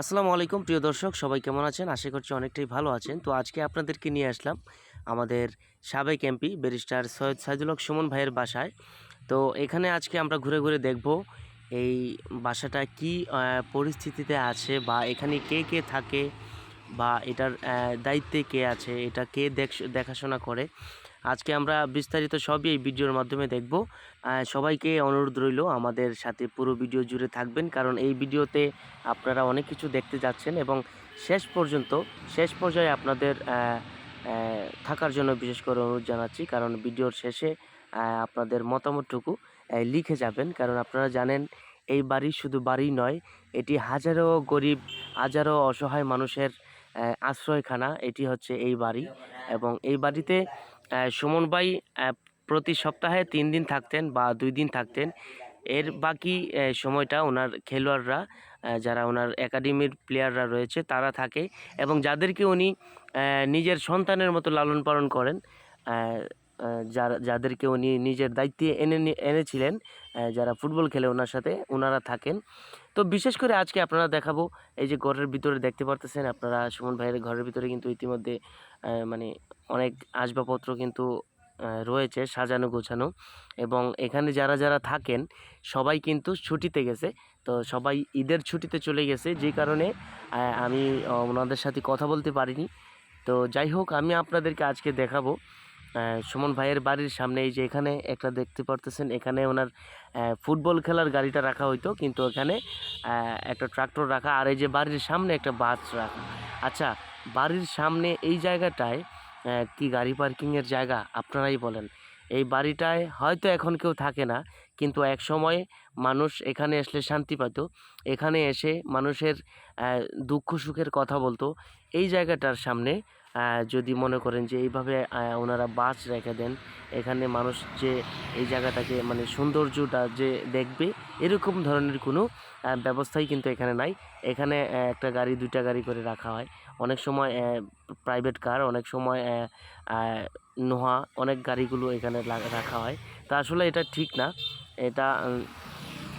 আসসালামু আলাইকুম। প্রিয় দর্শক, সবাই কেমন আছেন? আশা করছি অনেকটাই ভালো আছেন। তো আজকে আপনাদেরকে নিয়ে আসলাম আমাদের সাবেক এমপি ব্যারিস্টার সৈয়দ সাইদুল হক সুমন ভাইয়ের বাসায়। তো এখানে আজকে আমরা ঘুরে ঘুরে দেখব এই বাসাটা কি পরিস্থিতিতে আছে বা এখানে কে কে থাকে বা এটার দায়িত্বে কে আছে, এটা কে দেখ, দেখাশোনা করে। আজকে আমরা বিস্তারিত সবই এই ভিডিওর মাধ্যমে দেখব। সবাইকে অনুরোধ রইল আমাদের সাথে পুরো ভিডিও জুড়ে থাকবেন, কারণ এই ভিডিওতে আপনারা অনেক কিছু দেখতে যাচ্ছেন এবং শেষ পর্যন্ত, শেষ পর্যায়ে আপনাদের থাকার জন্য বিশেষ করে অনুরোধ জানাচ্ছি, কারণ ভিডিওর শেষে আপনাদের মতামতটুকু লিখে যাবেন, কারণ আপনারা জানেন এই বাড়ি শুধু বাড়ি নয়, এটি হাজারো গরিব, হাজারো অসহায় মানুষের আশ্রয়খানা, এটি হচ্ছে এই বাড়ি এবং এই বাড়িতে সুমন ভাই প্রতি সপ্তাহে তিন দিন থাকতেন বা দুই দিন থাকতেন। এর বাকি সময়টা ওনার খেলোয়াড়রা যারা ওনার একাডেমির প্লেয়াররা রয়েছে, তারা থাকে। এবং যাদেরকে উনি নিজের সন্তানের মতো লালন পালন করেন যারা, যাদেরকে উনি নিজের দায়িত্বে এনে এনেছিলেন যারা ফুটবল খেলে ওনার সাথে ওনারা থাকেন। তো বিশেষ করে আজকে আপনারা দেখাবো, এই যে ঘরের ভিতরে দেখতে পারতেছেন আপনারা, সুমন ভাইয়ের ঘরের ভিতরে কিন্তু ইতিমধ্যে মানে অনেক আসবাবপত্র কিন্তু রয়েছে সাজানো গোছানো। এবং এখানে যারা যারা থাকেন, সবাই কিন্তু ছুটিতে গেছে। তো সবাই ঈদের ছুটিতে চলে গেছে, যে কারণে আমি ওনাদের সাথে কথা বলতে পারিনি। তো যাই হোক, আমি আপনাদেরকে আজকে দেখাবো সুমন ভাইয়ের বাড়ির সামনে এই যে এখানে একটা দেখতে পারতেছেন, এখানে ওনার ফুটবল খেলার গাড়িটা রাখা হইতো, কিন্তু এখানে একটা ট্রাক্টর রাখা আর এই যে বাড়ির সামনে একটা বাস রাখা। আচ্ছা বাড়ির সামনে এই জায়গাটায় কি গাড়ি পার্কিংয়ের জায়গা? আপনারাই বলেন। এই বাড়িটায় হয়তো এখন কেউ থাকে না, কিন্তু এক সময় মানুষ এখানে আসলে শান্তি পেত এখানে এসে মানুষের দুঃখ সুখের কথা বলতো। এই জায়গাটার সামনে যদি মনে করেন যে এইভাবে ওনারা বাস রেখে দেন, এখানে মানুষ যে এই জায়গাটাকে মানে সৌন্দর্যটা যে দেখবে, এরকম ধরনের কোনো ব্যবস্থাই কিন্তু এখানে নাই। এখানে একটা গাড়ি, দুইটা গাড়ি করে রাখা হয়। অনেক সময় প্রাইভেট কার অনেক সময় নোহা, অনেক গাড়িগুলো এখানে রাখা হয়। তা আসলে এটা ঠিক না। এটা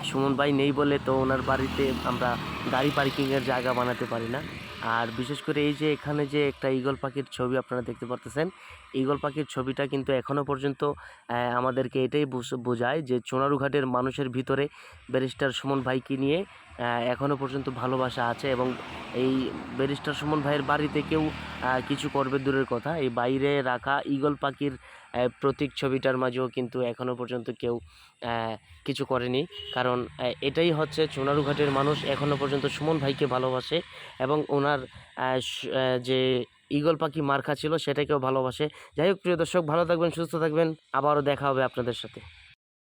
সুমন ভাই নেই বলে তো ওনার বাড়িতে আমরা গাড়ি পার্কিংয়ের জায়গা বানাতে পারি না। আর বিশেষ করে এই যে এখানে যে একটা ঈগল পাখির ছবি আপনারা দেখতে পারতেছেন, ঈগল পাখির ছবিটা কিন্তু এখনও পর্যন্ত আমাদেরকে এটাই বোঝায় যে চোনারুঘাটের মানুষের ভিতরে ব্যারিস্টার সুমন ভাইকে নিয়ে এখনও পর্যন্ত ভালোবাসা আছে এবং এই ব্যারিস্টার সুমন ভাইয়ের বাড়িতে কেউ কিছু করবে দূরের কথা। এই বাইরে রাখা ঈগল পাখির প্রতীক ছবিটার মাঝেও কিন্তু এখনও পর্যন্ত কেউ কিছু করেনি। কারণ এটাই হচ্ছে চুনারুঘাটের মানুষ এখনও পর্যন্ত সুমন ভাইকে ভালোবাসে এবং ওনার যে ঈগল পাখি মার্কা ছিল সেটাকেও ভালোবাসে। যাই হোক, প্রিয় দর্শক, ভালো থাকবেন, সুস্থ থাকবেন। আবারও দেখা হবে আপনাদের সাথে।